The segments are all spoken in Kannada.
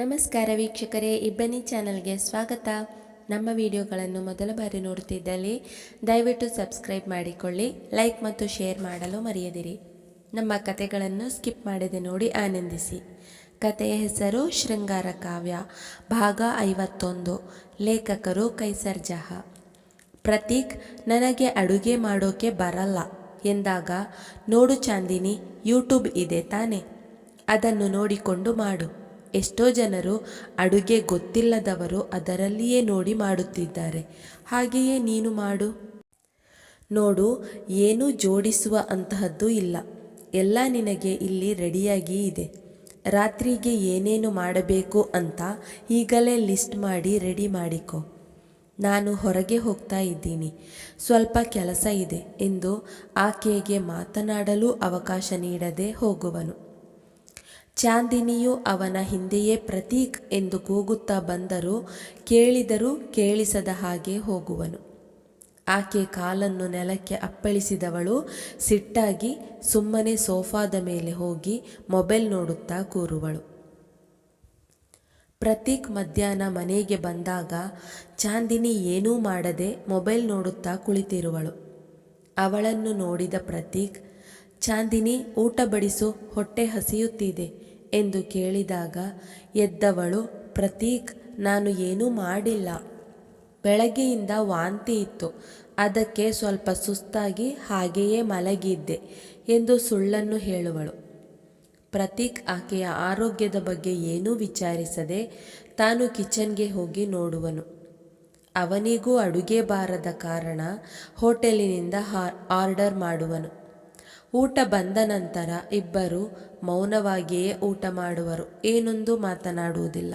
ನಮಸ್ಕಾರ ವೀಕ್ಷಕರೇ, ಇಬ್ಬನಿ ಚಾನಲ್ಗೆ ಸ್ವಾಗತ. ನಮ್ಮ ವಿಡಿಯೋಗಳನ್ನು ಮೊದಲ ಬಾರಿ ನೋಡುತ್ತಿದ್ದಲ್ಲಿ ದಯವಿಟ್ಟು ಸಬ್ಸ್ಕ್ರೈಬ್ ಮಾಡಿಕೊಳ್ಳಿ, ಲೈಕ್ ಮತ್ತು ಶೇರ್ ಮಾಡಲು ಮರೆಯದಿರಿ. ನಮ್ಮ ಕತೆಗಳನ್ನು ಸ್ಕಿಪ್ ಮಾಡದೆ ನೋಡಿ ಆನಂದಿಸಿ. ಕತೆಯ ಹೆಸರು ಶೃಂಗಾರ ಕಾವ್ಯ, ಭಾಗ ಐವತ್ತೊಂದು, ಲೇಖಕರು ಕೈಸರ್ ಜಹ. ಪ್ರತೀಕ್, ನನಗೆ ಅಡುಗೆ ಮಾಡೋಕೆ ಬರಲ್ಲ ಎಂದಾಗ, ನೋಡು ಚಾಂದಿನಿ, ಯೂಟ್ಯೂಬ್ ಇದೆ ತಾನೆ, ಅದನ್ನು ನೋಡಿಕೊಂಡು ಮಾಡು. ಎಷ್ಟೋ ಜನರು ಅಡುಗೆ ಗೊತ್ತಿಲ್ಲದವರು ಅದರಲ್ಲಿಯೇ ನೋಡಿ ಮಾಡುತ್ತಿದ್ದಾರೆ. ಹಾಗೆಯೇ ನೀನು ಮಾಡು. ನೋಡು, ಏನೂ ಜೋಡಿಸುವ ಅಂತಹದ್ದು ಇಲ್ಲ. ಎಲ್ಲ ನಿನಗೆ ಇಲ್ಲಿ ರೆಡಿಯಾಗಿ ಇದೆ. ರಾತ್ರಿಗೆ ಏನೇನು ಮಾಡಬೇಕು ಅಂತ ಈಗಲೇ ಲಿಸ್ಟ್ ಮಾಡಿ ರೆಡಿ ಮಾಡಿಕೊ. ನಾನು ಹೊರಗೆ ಹೋಗ್ತಾ ಇದ್ದೀನಿ. ಸ್ವಲ್ಪ ಕೆಲಸ ಇದೆ ಎಂದು ಆಕೆಗೆ ಮಾತನಾಡಲು ಅವಕಾಶ ನೀಡದೆ ಹೋಗುವನು. ಚಾಂದಿನಿಯು ಅವನ ಹಿಂದೆಯೇ ಪ್ರತೀಕ್ ಎಂದು ಕೂಗುತ್ತಾ ಬಂದರೂ ಕೇಳಿದರೂ ಕೇಳಿಸದ ಹಾಗೆ ಹೋಗುವನು. ಆಕೆ ಕಾಲನ್ನು ನೆಲಕ್ಕೆ ಅಪ್ಪಳಿಸಿದವಳು, ಸಿಟ್ಟಾಗಿ ಸುಮ್ಮನೆ ಸೋಫಾದ ಮೇಲೆ ಹೋಗಿ ಮೊಬೈಲ್ ನೋಡುತ್ತಾ ಕೂರುವಳು. ಪ್ರತೀಕ್ ಮಧ್ಯಾಹ್ನ ಮನೆಗೆ ಬಂದಾಗ ಚಾಂದಿನಿ ಏನೂ ಮಾಡದೆ ಮೊಬೈಲ್ ನೋಡುತ್ತಾ ಕುಳಿತಿರುವಳು. ಅವಳನ್ನು ನೋಡಿದ ಪ್ರತೀಕ್ ಚಾಂದಿನಿ, ಊಟ ಬಡಿಸು, ಹೊಟ್ಟೆ ಹಸಿಯುತ್ತಿದೆ ಎಂದು ಕೇಳಿದಾಗ, ಎದ್ದವಳು, ಪ್ರತೀಕ್, ನಾನು ಏನೂ ಮಾಡಿಲ್ಲ. ಬೆಳಗ್ಗೆಯಿಂದ ವಾಂತಿ ಇತ್ತು. ಅದಕ್ಕೆ ಸ್ವಲ್ಪ ಸುಸ್ತಾಗಿ ಹಾಗೆಯೇ ಮಲಗಿದ್ದೆ ಎಂದು ಸುಳ್ಳನ್ನು ಹೇಳುವಳು. ಪ್ರತೀಕ್ ಆಕೆಯ ಆರೋಗ್ಯದ ಬಗ್ಗೆ ಏನೂ ವಿಚಾರಿಸದೆ ತಾನು ಕಿಚನ್ಗೆ ಹೋಗಿ ನೋಡುವನು. ಅವನಿಗೂ ಅಡುಗೆ ಬಾರದ ಕಾರಣ ಹೋಟೆಲಿನಿಂದ ಆರ್ಡರ್ ಮಾಡುವನು. ಊಟ ಬಂದ ನಂತರ ಇಬ್ಬರು ಮೌನವಾಗಿಯೇ ಊಟ ಮಾಡುವರು. ಏನೊಂದು ಮಾತನಾಡುವುದಿಲ್ಲ.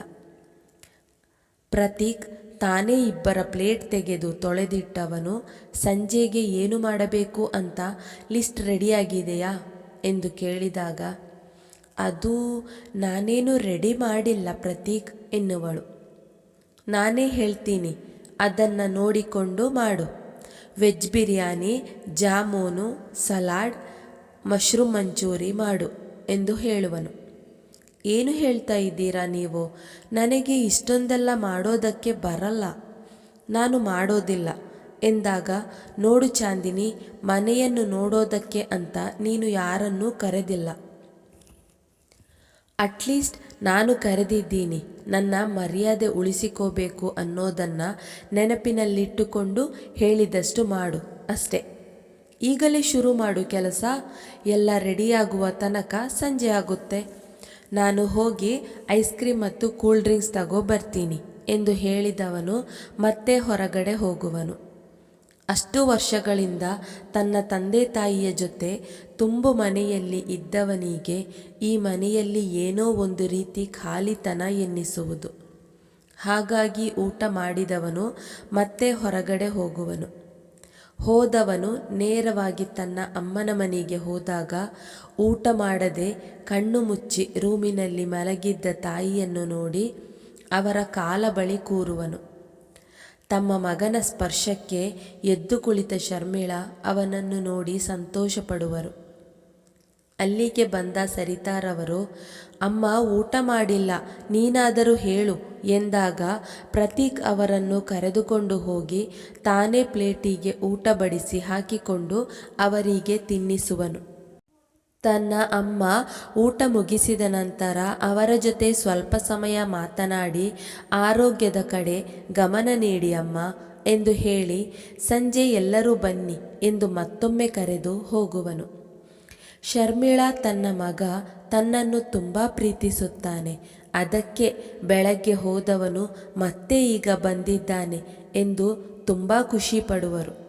ಪ್ರತೀಕ್ ತಾನೇ ಇಬ್ಬರ ಪ್ಲೇಟ್ ತೆಗೆದು ತೊಳೆದಿಟ್ಟವನು. ಸಂಜೆಗೆ ಏನು ಮಾಡಬೇಕು ಅಂತ ಲಿಸ್ಟ್ ರೆಡಿಯಾಗಿದೆಯಾ? ಎಂದು ಕೇಳಿದಾಗ, ಅದು ನಾನೇನು ರೆಡಿ ಮಾಡಿಲ್ಲ ಪ್ರತೀಕ್, ಎನ್ನುವಳು. ನಾನೇ ಹೇಳ್ತೀನಿ, ಅದನ್ನು ನೋಡಿಕೊಂಡು ಮಾಡು. Veg biryani, jamun, salad mushroom manchuri ಮಾಡು ಎಂದು ಹೇಳುವನು. ಏನು ಹೇಳ್ತಾ ಇದ್ದೀರಾ ನೀವು? ನನಗೆ ಇಷ್ಟೊಂದೆಲ್ಲ ಮಾಡೋದಕ್ಕೆ ಬರಲ್ಲ. ನಾನು ಮಾಡೋದಿಲ್ಲ. ಎಂದಾಗ, ನೋಡು ಚಾಂದಿನಿ, ಮನೆಯನ್ನು ನೋಡೋದಕ್ಕೆ ಅಂತ ನೀನು ಯಾರನ್ನೂ ಕರೆದಿಲ್ಲ. ಅಟ್ಲೀಸ್ಟ್ ನಾನು ಕರೆದಿದ್ದೀನಿ, ನನ್ನ ಮರ್ಯಾದೆ ಉಳಿಸಿಕೋಬೇಕು ಅನ್ನೋದನ್ನು ನೆನಪಿನಲ್ಲಿಟ್ಟುಕೊಂಡು ಹೇಳಿದಷ್ಟು ಮಾಡು, ಅಷ್ಟೆ. ಈಗಲೇ ಶುರು ಮಾಡು ಕೆಲಸ, ಎಲ್ಲ ರೆಡಿಯಾಗುವ ತನಕ ಸಂಜೆ ಆಗುತ್ತೆ. ನಾನು ಹೋಗಿ ಐಸ್ ಕ್ರೀಮ್ ಮತ್ತು ಕೂಲ್ ಡ್ರಿಂಕ್ಸ್ ತಗೋ ಬರ್ತೀನಿ ಎಂದು ಹೇಳಿದವನು ಮತ್ತೆ ಹೊರಗಡೆ ಹೋಗುವನು. ಅಷ್ಟು ವರ್ಷಗಳಿಂದ ತನ್ನ ತಂದೆ ತಾಯಿಯ ಜೊತೆ ತುಂಬು ಮನೆಯಲ್ಲಿ ಇದ್ದವನಿಗೆ ಈ ಮನೆಯಲ್ಲಿ ಏನೋ ಒಂದು ರೀತಿ ಖಾಲಿತನ ಎನ್ನಿಸುವುದು. ಹಾಗಾಗಿ ಊಟ ಮಾಡಿದವನು ಮತ್ತೆ ಹೊರಗಡೆ ಹೋಗುವನು. ಹೋದವನು ನೇರವಾಗಿ ತನ್ನ ಅಮ್ಮನ ಮನೆಗೆ ಹೋದಾಗ ಊಟ ಮಾಡದೆ ಕಣ್ಣು ಮುಚ್ಚಿ ರೂಮಿನಲ್ಲಿ ಮಲಗಿದ್ದ ತಾಯಿಯನ್ನು ನೋಡಿ ಅವರ ಕಾಲ ಬಳಿ ಕೂರುವನು. ತಮ್ಮ ಮಗನ ಸ್ಪರ್ಶಕ್ಕೆ ಎದ್ದು ಕುಳಿತ ಶರ್ಮಿಳಾ ಅವನನ್ನು ನೋಡಿ ಸಂತೋಷಪಡುವರು. ಅಲ್ಲಿಗೆ ಬಂದ ಸರಿತಾರವರು, ಅಮ್ಮ, ಊಟ ಮಾಡಿಲ್ಲ, ನೀನಾದರೂ ಹೇಳು, ಎಂದಾಗ ಪ್ರತೀಕ್ ಅವರನ್ನು ಕರೆದುಕೊಂಡು ಹೋಗಿ ತಾನೇ ಪ್ಲೇಟಿಗೆ ಊಟ ಬಡಿಸಿ ಹಾಕಿಕೊಂಡು ಅವರಿಗೆ ತಿನ್ನಿಸುವನು. ತನ್ನ ಅಮ್ಮ ಊಟ ಮುಗಿಸಿದ ನಂತರ ಅವರ ಜೊತೆ ಸ್ವಲ್ಪ ಸಮಯ ಮಾತನಾಡಿ, ಆರೋಗ್ಯದ ಕಡೆ ಗಮನ ನೀಡಿ ಅಮ್ಮ, ಎಂದು ಹೇಳಿ, ಸಂಜೆ ಎಲ್ಲರೂ ಬನ್ನಿ, ಎಂದು ಮತ್ತೊಮ್ಮೆ ಕರೆದು ಹೋಗುವನು. ಶರ್ಮಿಳಾ ತನ್ನ ಮಗ ತನ್ನನ್ನು ತುಂಬ ಪ್ರೀತಿಸುತ್ತಾನೆ. ಅದಕ್ಕೆ ಬೆಳಗ್ಗೆ ಹೋದವನು ಮತ್ತೆ ಈಗ ಬಂದಿದ್ದಾನೆ ಎಂದು ತುಂಬ ಖುಷಿ ಪಡುವರು.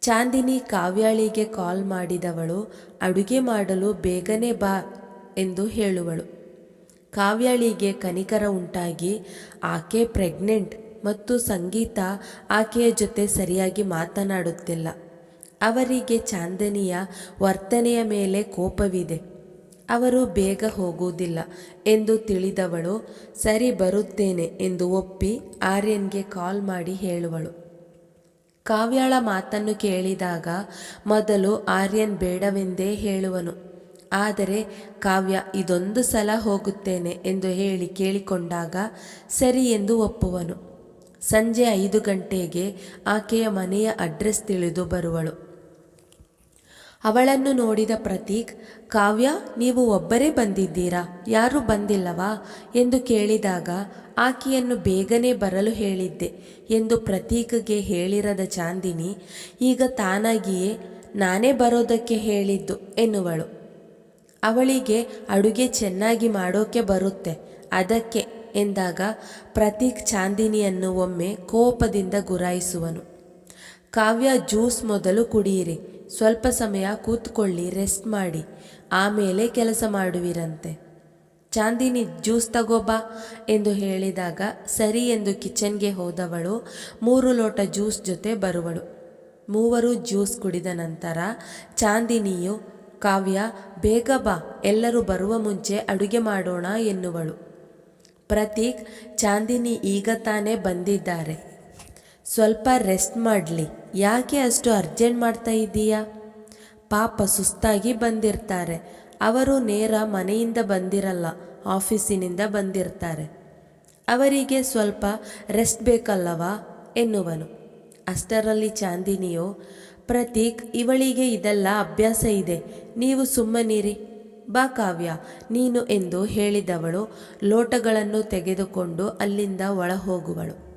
ಚಾಂದಿನಿ ಕಾವ್ಯಾಳಿಗೆ ಕಾಲ್ ಮಾಡಿದವಳು, ಅಡುಗೆ ಮಾಡಲು ಬೇಗನೆ ಬಾ ಎಂದು ಹೇಳುವಳು. ಕಾವ್ಯಾಳಿಗೆ ಕನಿಕರ ಉಂಟಾಗಿ, ಆಕೆ ಪ್ರೆಗ್ನೆಂಟ್ ಮತ್ತು ಸಂಗೀತ ಆಕೆಯ ಜೊತೆ ಸರಿಯಾಗಿ ಮಾತನಾಡುತ್ತಿಲ್ಲ. ಅವರಿಗೆ ಚಾಂದನಿಯ ವರ್ತನೆಯ ಮೇಲೆ ಕೋಪವಿದೆ. ಅವರು ಬೇಗ ಹೋಗುವುದಿಲ್ಲ ಎಂದು ತಿಳಿದವಳು, ಸರಿ, ಬರುತ್ತೇನೆ ಎಂದು ಒಪ್ಪಿ ಆರ್ಯನ್ಗೆ ಕಾಲ್ ಮಾಡಿ ಹೇಳುವಳು. ಕಾವ್ಯಾಳ ಮಾತನ್ನು ಕೇಳಿದಾಗ ಮೊದಲು ಆರ್ಯನ್ ಬೇಡವೆಂದೇ ಹೇಳುವನು. ಆದರೆ ಕಾವ್ಯ, ಇದೊಂದು ಸಲ ಹೋಗುತ್ತೇನೆ ಎಂದು ಹೇಳಿ ಕೇಳಿಕೊಂಡಾಗ ಸರಿ ಎಂದು ಒಪ್ಪುವನು. ಸಂಜೆ ಐದು ಗಂಟೆಗೆ ಆಕೆಯ ಮನೆಯ ಅಡ್ರೆಸ್ ತಿಳಿದು ಬರುವಳು. ಅವಳನ್ನು ನೋಡಿದ ಪ್ರತೀಕ್, ಕಾವ್ಯ, ನೀವು ಒಬ್ಬರೇ ಬಂದಿದ್ದೀರಾ? ಯಾರೂ ಬಂದಿಲ್ಲವಾ? ಎಂದು ಕೇಳಿದಾಗ, ಆಕೆಯನ್ನು ಬೇಗನೆ ಬರಲು ಹೇಳಿದ್ದೆ ಎಂದು ಪ್ರತೀಕ್ಗೆ ಹೇಳಿರದ ಚಾಂದಿನಿ, ಈಗ ತಾನಾಗಿಯೇ ನಾನೇ ಬರೋದಕ್ಕೆ ಹೇಳಿದ್ದು ಎನ್ನುವಳು. ಅವಳಿಗೆ ಅಡುಗೆ ಚೆನ್ನಾಗಿ ಮಾಡೋಕೆ ಬರುತ್ತೆ, ಅದಕ್ಕೆ ಎಂದಾಗ ಪ್ರತೀಕ್ ಚಾಂದಿನಿಯನ್ನು ಒಮ್ಮೆ ಕೋಪದಿಂದ ಗುರಾಯಿಸುವನು. ಕಾವ್ಯ, ಜ್ಯೂಸ್ ಮೊದಲು ಕುಡಿಯಿರಿ ಸ್ವಲ್ಪ ಸಮಯ ಕೂತ್ಕೊಳ್ಳಿ ರೆಸ್ಟ್ ಮಾಡಿ. ಆಮೇಲೆ ಕೆಲಸ ಮಾಡುವಿರಂತೆ. ಚಾಂದಿನಿ, ಜ್ಯೂಸ್ ತಗೋಬಾ ಎಂದು ಹೇಳಿದಾಗ ಸರಿ ಎಂದು ಕಿಚನ್ಗೆ ಹೋದವಳು ಮೂರು ಲೋಟ ಜ್ಯೂಸ್ ಜೊತೆ ಬರುವಳು. ಮೂವರು ಜ್ಯೂಸ್ ಕುಡಿದ ನಂತರ ಚಾಂದಿನಿಯು, ಕಾವ್ಯ, ಬೇಗ ಬಾ, ಎಲ್ಲರೂ ಬರುವ ಮುಂಚೆ ಅಡುಗೆ ಮಾಡೋಣ ಎನ್ನುವಳು. ಪ್ರತೀಕ್, ಚಾಂದಿನಿ ಈಗ ತಾನೇ ಬಂದಿದ್ದಾರೆ. ಸ್ವಲ್ಪ ರೆಸ್ಟ್ ಮಾಡಲಿ. ಯಾಕೆ ಅಷ್ಟು ಅರ್ಜೆಂಟ್ ಮಾಡ್ತಾ ಇದ್ದೀಯಾ? ಪಾಪ ಸುಸ್ತಾಗಿ ಬಂದಿರ್ತಾರೆ. ಅವರು ನೇರ ಮನೆಯಿಂದ ಬಂದಿರಲ್ಲ ಆಫೀಸಿನಿಂದ ಬಂದಿರ್ತಾರೆ. ಅವರಿಗೆ ಸ್ವಲ್ಪ ರೆಸ್ಟ್ ಬೇಕಲ್ಲವಾ? ಎನ್ನುವನು. ಅಷ್ಟರಲ್ಲಿ ಚಾಂದಿನಿಯು, ಪ್ರತೀಕ್, ಇವಳಿಗೆ ಇದೆಲ್ಲ ಅಭ್ಯಾಸ ಇದೆ. ನೀವು ಸುಮ್ಮನಿರಿ. ಬಾ ಕಾವ್ಯ, ನೀನು ಎಂದು ಹೇಳಿದವಳು, ಲೋಟಗಳನ್ನು ತೆಗೆದುಕೊಂಡು ಅಲ್ಲಿಂದ ಒಳ ಹೋಗುವಳು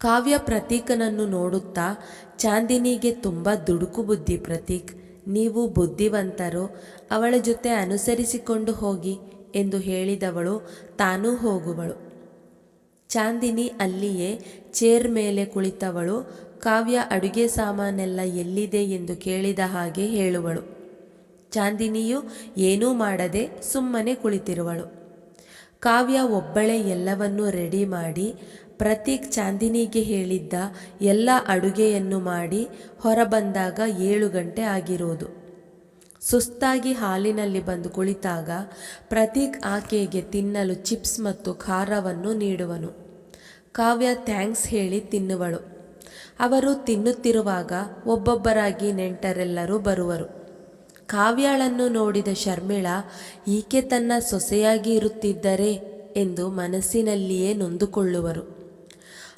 ಕಾವ್ಯ ಪ್ರತೀಕನನ್ನು ನೋಡುತ್ತಾ ಚಾಂದಿನಿಗೆ ತುಂಬ ದುಡುಕು ಬುದ್ಧಿ ಪ್ರತೀಕ್. ನೀವು ಬುದ್ಧಿವಂತರು, ಅವಳ ಜೊತೆ ಅನುಸರಿಸಿಕೊಂಡು ಹೋಗಿ ಎಂದು ಹೇಳಿದವಳು ತಾನೂ ಹೋಗುವಳು. ಚಾಂದಿನಿ ಅಲ್ಲಿಯೇ ಚೇರ್ ಮೇಲೆ ಕುಳಿತವಳು. ಕಾವ್ಯ ಅಡುಗೆ ಸಾಮಾನೆಲ್ಲ ಎಲ್ಲಿದೆ ಎಂದು ಕೇಳಿದ ಹಾಗೆ ಹೇಳುವಳು. ಚಾಂದಿನಿಯು ಏನೂ ಮಾಡದೆ ಸುಮ್ಮನೆ ಕುಳಿತಿರುವಳು. ಕಾವ್ಯ ಒಬ್ಬಳೇ ಎಲ್ಲವನ್ನೂ ರೆಡಿ ಮಾಡಿ, ಪ್ರತೀಕ್ ಚಾಂದಿನಿಗೆ ಹೇಳಿದ್ದ ಎಲ್ಲ ಅಡುಗೆಯನ್ನು ಮಾಡಿ ಹೊರಬಂದಾಗ ಏಳು ಗಂಟೆ ಆಗಿರೋದು. ಸುಸ್ತಾಗಿ ಹಾಲಿನಲ್ಲಿ ಬಂದು ಕುಳಿತಾಗ ಪ್ರತೀಕ್ ಆಕೆಗೆ ತಿನ್ನಲು ಚಿಪ್ಸ್ ಮತ್ತು ಖಾರವನ್ನು ನೀಡುವನು. ಕಾವ್ಯ ಥ್ಯಾಂಕ್ಸ್ ಹೇಳಿ ತಿನ್ನುವಳು. ಅವರು ತಿನ್ನುತ್ತಿರುವಾಗ ಒಬ್ಬೊಬ್ಬರಾಗಿ ನೆಂಟರೆಲ್ಲರೂ ಬರುವರು. ಕಾವ್ಯಾಳನ್ನು ನೋಡಿದ ಶರ್ಮಿಳಾ, ಈಕೆ ತನ್ನ ಸೊಸೆಯಾಗಿ ಇರುತ್ತಿದ್ದರೆ ಎಂದು ಮನಸ್ಸಿನಲ್ಲಿಯೇ ನೊಂದುಕೊಳ್ಳುವರು.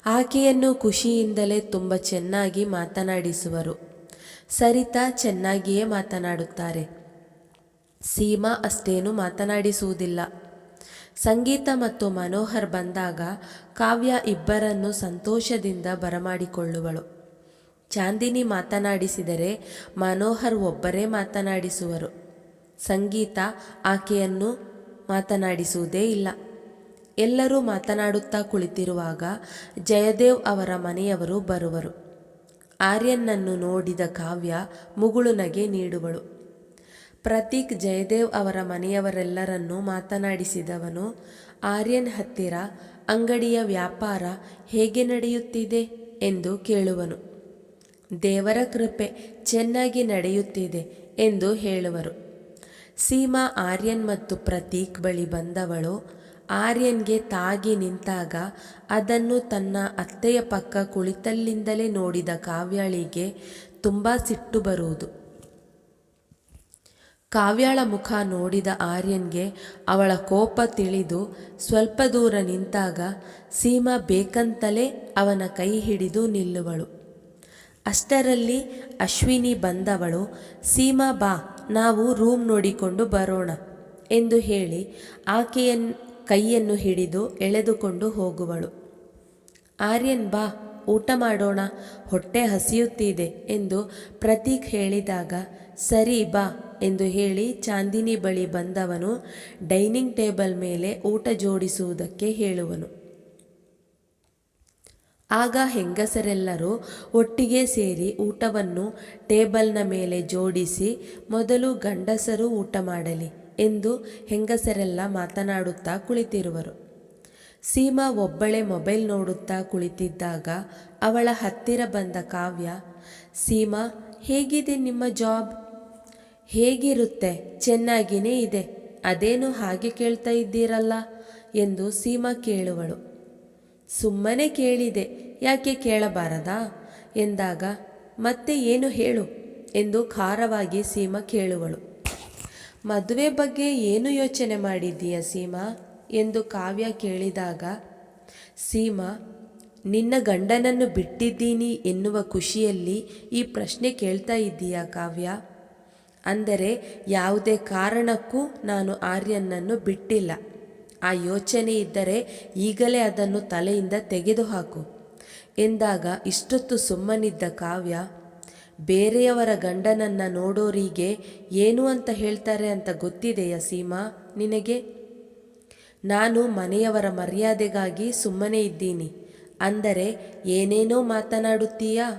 ಆಕೆಯನ್ನು ಖುಷಿಯಿಂದಲೇ ತುಂಬ ಚೆನ್ನಾಗಿ ಮಾತನಾಡಿಸುವರು. ಸರಿತಾ ಚೆನ್ನಾಗಿಯೇ ಮಾತನಾಡುತ್ತಾರೆ. ಸೀಮಾ ಅಷ್ಟೇನು ಮಾತನಾಡಿಸುವುದಿಲ್ಲ. ಸಂಗೀತ ಮತ್ತು ಮನೋಹರ್ ಬಂದಾಗ ಕಾವ್ಯ ಇಬ್ಬರನ್ನು ಸಂತೋಷದಿಂದ ಬರಮಾಡಿಕೊಳ್ಳುವಳು. ಚಾಂದಿನಿ ಮಾತನಾಡಿಸಿದರೆ ಮನೋಹರ್ ಒಬ್ಬರೇ ಮಾತನಾಡಿಸುವರು. ಸಂಗೀತ ಆಕೆಯನ್ನು ಮಾತನಾಡಿಸುವುದೇ ಇಲ್ಲ. ಎಲ್ಲರೂ ಮಾತನಾಡುತ್ತಾ ಕುಳಿತಿರುವಾಗ ಜಯದೇವ್ ಅವರ ಮನೆಯವರು ಬರುವರು. ಆರ್ಯನನ್ನು ನೋಡಿದ ಕಾವ್ಯ ಮುಗುಳು ನಗೆ ನೀಡುವಳು. ಪ್ರತೀಕ್ ಜಯದೇವ್ ಅವರ ಮನೆಯವರೆಲ್ಲರನ್ನೂ ಮಾತನಾಡಿಸಿದವನು, ಆರ್ಯನ್ ಹತ್ತಿರ ಅಂಗಡಿಯ ವ್ಯಾಪಾರ ಹೇಗೆ ನಡೆಯುತ್ತಿದೆ? ಎಂದು ಕೇಳುವನು. ದೇವರ ಕೃಪೆ ಚೆನ್ನಾಗಿ ನಡೆಯುತ್ತಿದೆ ಎಂದು ಹೇಳುವರು. ಸೀಮಾ ಆರ್ಯನ್ ಮತ್ತು ಪ್ರತೀಕ್ ಬಳಿ ಬಂದವಳು ಆರ್ಯನ್ಗೆ ತಾಗಿ ನಿಂತಾಗ ಅದನ್ನು ತನ್ನ ಅತ್ತೆಯ ಪಕ್ಕ ಕುಳಿತಲ್ಲಿಂದಲೇ ನೋಡಿದ ಕಾವ್ಯಾಳಿಗೆ ತುಂಬ ಸಿಟ್ಟು ಬರುವುದು. ಕಾವ್ಯಾಳ ಮುಖ ನೋಡಿದ ಆರ್ಯನ್ಗೆ ಅವಳ ಕೋಪ ತಿಳಿದು ಸ್ವಲ್ಪ ದೂರ ನಿಂತಾಗ ಸೀಮಾ ಬೇಕಂತಲೇ ಅವನ ಕೈ ಹಿಡಿದು ನಿಲ್ಲುವಳು. ಅಷ್ಟರಲ್ಲಿ ಅಶ್ವಿನಿ ಬಂದವಳು, ಸೀಮಾ ಬಾ, ನಾವು ರೂಮ್ ನೋಡಿಕೊಂಡು ಬರೋಣ ಎಂದು ಹೇಳಿ ಆಕೆಯ ಕೈಯನ್ನು ಹಿಡಿದು ಎಳೆದುಕೊಂಡು ಹೋಗುವಳು. ಆರ್ಯನ್ ಬಾ, ಊಟ ಮಾಡೋಣ, ಹೊಟ್ಟೆ ಹಸಿಯುತ್ತಿದೆ ಎಂದು ಪ್ರತೀಕ್ ಹೇಳಿದಾಗ, ಸರಿ ಬಾ ಎಂದು ಹೇಳಿ ಚಾಂದಿನಿ ಬಳಿ ಬಂದವನು ಡೈನಿಂಗ್ ಟೇಬಲ್ ಮೇಲೆ ಊಟ ಜೋಡಿಸುವುದಕ್ಕೆ ಹೇಳುವನು. ಆಗ ಹೆಂಗಸರೆಲ್ಲರೂ ಒಟ್ಟಿಗೆ ಸೇರಿ ಊಟವನ್ನು ಟೇಬಲ್ನ ಮೇಲೆ ಜೋಡಿಸಿ, ಮೊದಲು ಗಂಡಸರು ಊಟ ಮಾಡಲಿ ಎಂದು ಹೆಂಗಸರೆಲ್ಲ ಮಾತನಾಡುತ್ತಾ ಕುಳಿತಿರುವರು. ಸೀಮಾ ಒಬ್ಬಳೆ ಮೊಬೈಲ್ ನೋಡುತ್ತಾ ಕುಳಿತಿದ್ದಾಗ ಅವಳ ಹತ್ತಿರ ಬಂದ ಕಾವ್ಯ, ಸೀಮಾ, ಹೇಗಿದೆ ನಿಮ್ಮ ಜಾಬ್? ಹೇಗಿರುತ್ತೆ? ಚೆನ್ನಾಗಿಯೇ ಇದೆ. ಅದೇನು ಹಾಗೆ ಕೇಳ್ತಾ ಇದ್ದೀರಲ್ಲ? ಎಂದು ಸೀಮಾ ಕೇಳುವಳು. ಸುಮ್ಮನೆ ಕೇಳಿದೆ, ಯಾಕೆ ಕೇಳಬಾರದಾ? ಎಂದಾಗ, ಮತ್ತೆ ಏನು ಹೇಳು? ಎಂದು ಖಾರವಾಗಿ ಸೀಮಾ ಕೇಳುವಳು. ಮದುವೆ ಬಗ್ಗೆ ಏನು ಯೋಚನೆ ಮಾಡಿದ್ದೀಯ ಸೀಮಾ? ಎಂದು ಕಾವ್ಯ ಕೇಳಿದಾಗ, ಸೀಮಾ, ನಿನ್ನ ಗಂಡನನ್ನು ಬಿಟ್ಟಿದ್ದೀನಿ ಎನ್ನುವ ಖುಷಿಯಲ್ಲಿ ಈ ಪ್ರಶ್ನೆ ಕೇಳ್ತಾ ಇದ್ದೀಯಾ ಕಾವ್ಯ? ಅಂದರೆ ಯಾವುದೇ ಕಾರಣಕ್ಕೂ ನಾನು ಆರ್ಯನನ್ನು ಬಿಟ್ಟಿಲ್ಲ. ಆ ಯೋಚನೆ ಇದ್ದರೆ ಈಗಲೇ ಅದನ್ನು ತಲೆಯಿಂದ ತೆಗೆದುಹಾಕು. ಎಂದಾಗ ಇಷ್ಟೊತ್ತು ಸುಮ್ಮನಿದ್ದ ಕಾವ್ಯ, ಬೇರೆಯವರ ಗಂಡನನ್ನ ನೋಡೋರಿಗೆ ಏನು ಅಂತ ಹೇಳ್ತಾರೆ ಅಂತ ಗೊತ್ತಿದೆಯಾ ಸೀಮಾ ನಿನಗೆ? ನಾನು ಮನೆಯವರ ಮರ್ಯಾದೆಗಾಗಿ ಸುಮ್ಮನೆ ಇದ್ದೀನಿ. ಅಂದರೆ ಏನೇನೋ ಮಾತನಾಡುತ್ತೀಯಾ?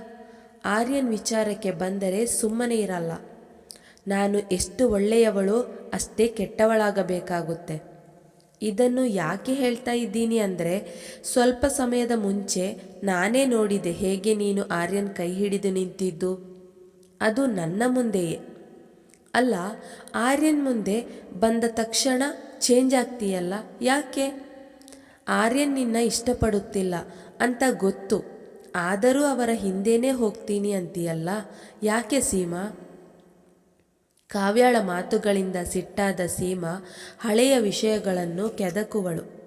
ಆರ್ಯನ್ ವಿಚಾರಕ್ಕೆ ಬಂದರೆ ಸುಮ್ಮನೆ ಇರಲ್ಲ. ನಾನು ಎಷ್ಟು ಒಳ್ಳೆಯವಳೋ ಅಷ್ಟೇ ಕೆಟ್ಟವಳಾಗಬೇಕಾಗುತ್ತೆ. ಇದನ್ನು ಯಾಕೆ ಹೇಳ್ತಾ ಇದ್ದೀನಿ ಅಂದರೆ, ಸ್ವಲ್ಪ ಸಮಯದ ಮುಂಚೆ ನಾನೇ ನೋಡಿದೆ ಹೇಗೆ ನೀನು ಆರ್ಯನ್ ಕೈ ಹಿಡಿದು ನಿಂತಿದ್ದು. ಅದು ನನ್ನ ಮುಂದೆಯೇ. ಅಲ್ಲ, ಆರ್ಯನ್ ಮುಂದೆ ಬಂದ ತಕ್ಷಣ ಚೇಂಜ್ ಆಗ್ತೀಯಲ್ಲ, ಯಾಕೆ? ಆರ್ಯನ್ ನಿನ್ನ ಇಷ್ಟಪಡುತ್ತಿಲ್ಲ ಅಂತ ಗೊತ್ತು. ಆದರೂ ಅವರ ಹಿಂದೆನೇ ಹೋಗ್ತೀನಿ ಅಂತೀಯಲ್ಲ, ಯಾಕೆ ಸೀಮಾ? ಕಾವ್ಯಾಳ ಮಾತುಗಳಿಂದ ಸಿಟ್ಟಾದ ಸೀಮಾ ಹಳೆಯ ವಿಷಯಗಳನ್ನು ಕೆದಕುವಳು.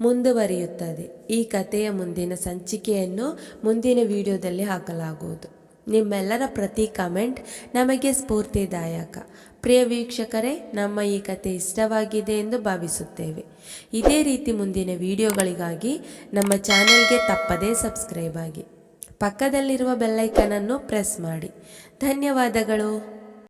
ಮುಂದುವರಿಯುತ್ತದೆ. ಈ ಕಥೆಯ ಮುಂದಿನ ಸಂಚಿಕೆಯನ್ನು ಮುಂದಿನ ವಿಡಿಯೋದಲ್ಲಿ ಹಾಕಲಾಗುವುದು. ನಿಮ್ಮೆಲ್ಲರ ಪ್ರತಿ ಕಮೆಂಟ್ ನಮಗೆ ಸ್ಫೂರ್ತಿದಾಯಕ. ಪ್ರಿಯ ವೀಕ್ಷಕರೇ, ನಮ್ಮ ಈ ಕತೆ ಇಷ್ಟವಾಗಿದೆ ಎಂದು ಭಾವಿಸುತ್ತೇವೆ. ಇದೇ ರೀತಿ ಮುಂದಿನ ವಿಡಿಯೋಗಳಿಗಾಗಿ ನಮ್ಮ ಚಾನೆಲ್ಗೆ ತಪ್ಪದೇ ಸಬ್ಸ್ಕ್ರೈಬ್ ಆಗಿ. ಪಕ್ಕದಲ್ಲಿರುವ ಬೆಲ್ಲೈಕನನ್ನು ಪ್ರೆಸ್ ಮಾಡಿ. ಧನ್ಯವಾದಗಳು.